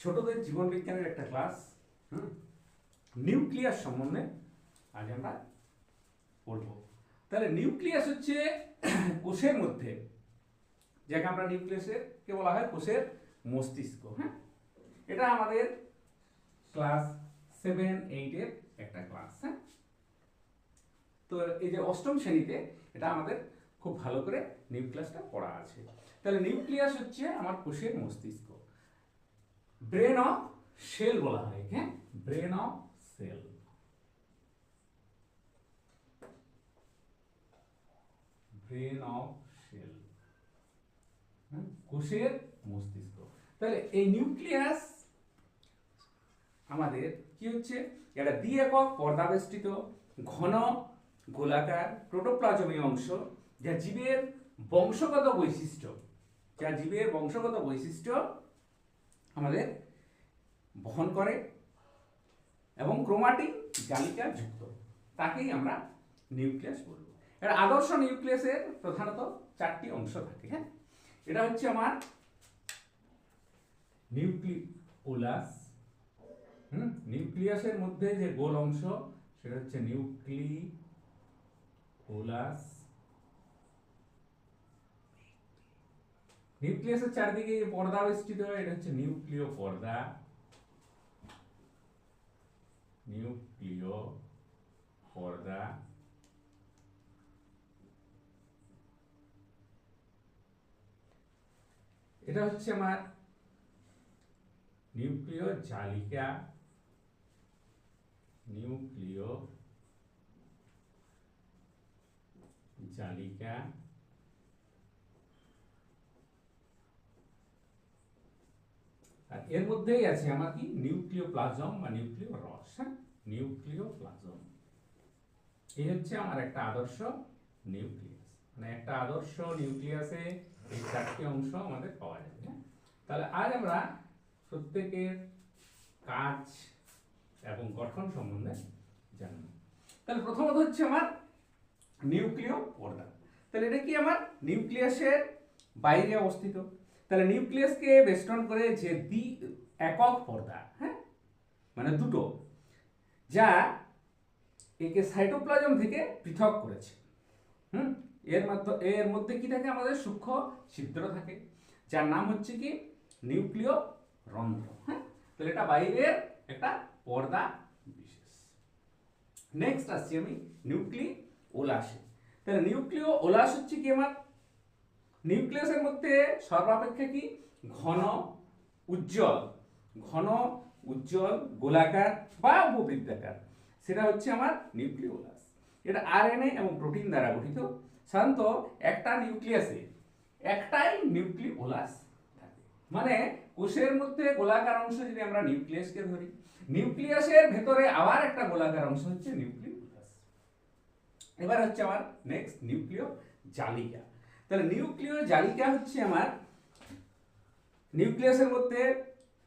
ছোটদের জীবন বিজ্ঞানের একটা ক্লাস হুম নিউক্লিয়াস সম্বন্ধে আজ আমরা পড়ব। তাহলে নিউক্লিয়াস হচ্ছে কোষের মধ্যে, যাকে আমরা নিউক্লিয়াসের কে বলা হয়? কোষের মস্তিষ্ক হ্যাঁ? এটা আমাদের ক্লাস সেভেন এইটের একটা ক্লাস হ্যাঁ? তো এই যে অষ্টম শ্রেণীতে এটা আমাদের খুব ভালো করে নিউক্লিয়াসটা পড়া আছে। তাহলে নিউক্লিয়াস হচ্ছে আমার কোষের মস্তিষ্ক। ব্রেন অফ সেল বলা হয় হ্যাঁ? Brain of cell brain of cell কোষের মস্তিষ্ক। তাহলে এই নিউক্লিয়াস আমাদের কি হচ্ছে? এটা দ্বি একক পর্দাবেষ্টিত ঘন গোলাকার প্রোটোপ্লাজমীয় অংশ যা জীবের বংশগত বৈশিষ্ট্য, যা জীবের বংশগত বৈশিষ্ট্য আমাদের বহন করে এবং ক্রোমাটিক জালিকা যুক্ত। তাকেই আমরা নিউক্লিয়াস বলব। এর আদর্শ নিউক্লিয়াসের প্রধানত চারটি অংশ থাকে হ্যাঁ? এটা হচ্ছে আমার নিউক্লিওলাস, হুম? নিউক্লিয়াসের মধ্যে যে গোল অংশ, সেটা হচ্ছে নিউক্লিওলাস। নিউক্লিয়াসের চারদিকে যে পর্দা বেষ্টিত হয়, এটা হচ্ছে নিউক্লিয় পর্দা। নিউক্লিয় পর্দা। এটা হচ্ছে আমার নিউক্লিয় জালিকা। নিউক্লিয় জালিকা। আর এর মধ্যেই আছে আমার কি? নিউক্লিয় প্লাজম বা নিউক্লিয় রস হ্যাঁ? নিউক্লিয় প্লাজম এই হচ্ছে আমার একটা আদর্শ নিউক্লিয়াস। মানে একটা আদর্শ নিউক্লিয়াসে এই চারটি অংশ আমাদের পাওয়া যাবে হ্যাঁ? তাহলে আজ আমরা প্রত্যেকের কাজ এবং গঠন সম্বন্ধে জানব। তাহলে প্রথমত হচ্ছে আমার নিউক্লিয় পর্দা। তাহলে এটা কি আমার? নিউক্লিয়াসের বাইরে অবস্থিত। তাহলে নিউক্লিয়াসকে বেষ্টন করে যে দ্বি একক পর্দা হ্যাঁ? মানে দুটো, যা একে সাইটোপ্লাজম থেকে পৃথক করেছে। হুম? এর মাধ্যমে এর মধ্যে কি থাকে? আমাদের সূক্ষ্ম ছিদ্র থাকে, যার নাম হচ্ছে কি? নিউক্লিয় রন্ধ্র হ্যাঁ? তাহলে এটা বাইরের একটা পর্দা বিশেষ। নেক্সট আসছি আমি নিউক্লি ওলাসে তাহলে নিউক্লিয় ওলাস হচ্ছে কি আমার? নিউক্লিয়াসের মধ্যে সর্বাপেক্ষা কি? ঘন, উজ্জ্বল। ঘন, উজ্জ্বল, গোলাকার বা উপবৃত্তাকার। সেটা হচ্ছে আমার নিউক্লিওলাস এটা আরএনএ এবং প্রোটিন দ্বারা গঠিত। সাধারণত একটা নিউক্লিয়াসে একটাই নিউক্লিওলাস থাকে। মানে কোষের মধ্যে গোলাকার অংশ যদি আমরা নিউক্লিয়াসকে ধরি নিউক্লিয়াসের ভেতরে আবার একটা গোলাকার অংশ হচ্ছে নিউক্লিওলাস এবার হচ্ছে আমার নেক্সট নিউক্লিয় জালিকা তাহলে নিউক্লিয় জালিকা হচ্ছে আমার নিউক্লিয়াসের মধ্যে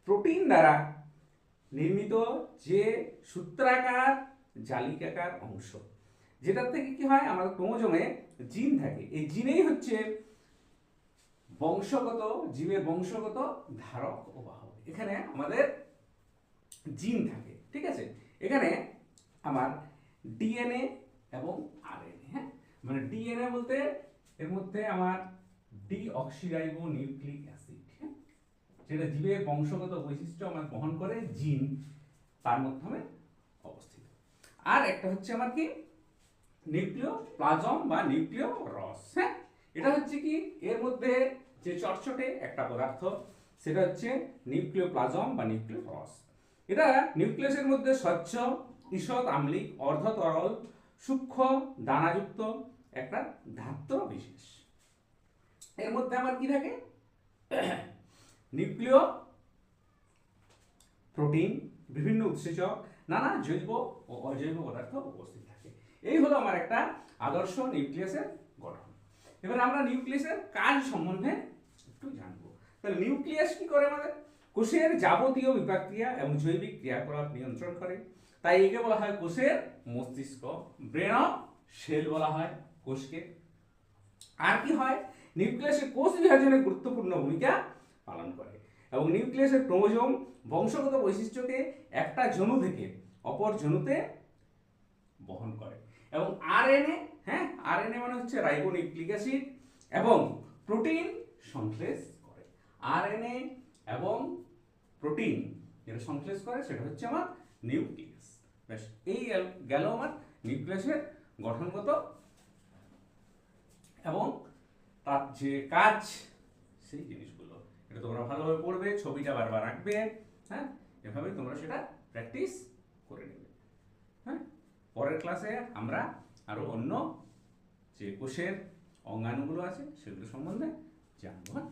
প্রোটিন দ্বারা নির্মিত যে সূত্রাকার জালিকাকার অংশ। যেটার থেকে কি হয়? আমাদের ক্রোমোজোমে জিন থাকে। এই জিনেই হচ্ছে বংশগত, জীবের বংশগত ধারক ও বাহক। এখানে আমাদের জিন থাকে, ঠিক আছে? এখানে আমার ডিএনএ এবং আরএনএ হ্যাঁ? মানে ডিএনএ বলতে এর মধ্যে আমার ডি ডিঅক্সিরাইবো নিউক্লিক অ্যাসিড যেটা জীবের বংশগত বৈশিষ্ট্য আমার বহন করে জিন, তার মাধ্যমে অবস্থিত। আর একটা হচ্ছে আমার কি? নিউক্লিয় প্লাজম বা নিউক্লিয় রস হ্যাঁ? এটা হচ্ছে কি? এর মধ্যে যে চটচটে একটা পদার্থ, সেটা হচ্ছে নিউক্লিয় প্লাজম বা নিউক্লিয় রস এটা নিউক্লিয়াসের মধ্যে স্বচ্ছ, ঈষৎ আম্লিক অর্ধ তরল সূক্ষ্ম, দানাযুক্ত একটা ধাত্র বিশেষ এর মধ্যে আমার কি থাকে? নিউক্লিয় প্রোটিন, বিভিন্ন উৎসেচক, নানা জৈব ও অজৈব পদার্থ উপস্থিত থাকে। এই হলো আমার একটা আদর্শ নিউক্লিয়াসের গঠন। এবার আমরা নিউক্লিয়াসের কাজ সম্বন্ধে একটু জানব। তাহলে নিউক্লিয়াস কি করে আমাদের? কোষের যাবতীয় বিপাক্রিয়া এবং জৈবিক ক্রিয়াকলাপ নিয়ন্ত্রণ করে। তাই একে বলা হয় কোষের মস্তিষ্ক, ব্রেন সেল বলা হয়। কোষকে। আর কি হয়? নিউক্লিয়াসের কোষ বিভাজনে গুরুত্বপূর্ণ ভূমিকা পালন করে। এবং নিউক্লিয়াসের ক্রোমোজোম বংশগত বৈশিষ্ট্যকে একটা জনু থেকে অপর জনুতে বহন করে। এবং আরএনএ হ্যাঁ আরএনএ মানে হচ্ছে রাইবোনিউক্লিক অ্যাসিড এবং প্রোটিন সংশ্লেষ করে। আরএনএ এবং প্রোটিন যেটা সংশ্লেষ করে, সেটা হচ্ছে আমার নিউক্লিয়াস। ব্যাস এই গেল আমার নিউক্লিয়াসের গঠনগত এবং তার যে কাজ, সেই জিনিসগুলো। এটা তোমরা ভালোভাবে পড়বে, ছবিটা বারবার আঁকবে হ্যাঁ? এভাবে তোমরা সেটা প্র্যাকটিস করে নেবে হ্যাঁ? পরের ক্লাসে আমরা আরও অন্য যে কোষের অঙ্গাণুগুলো আছে, সেগুলো সম্বন্ধে জানব হ্যাঁ?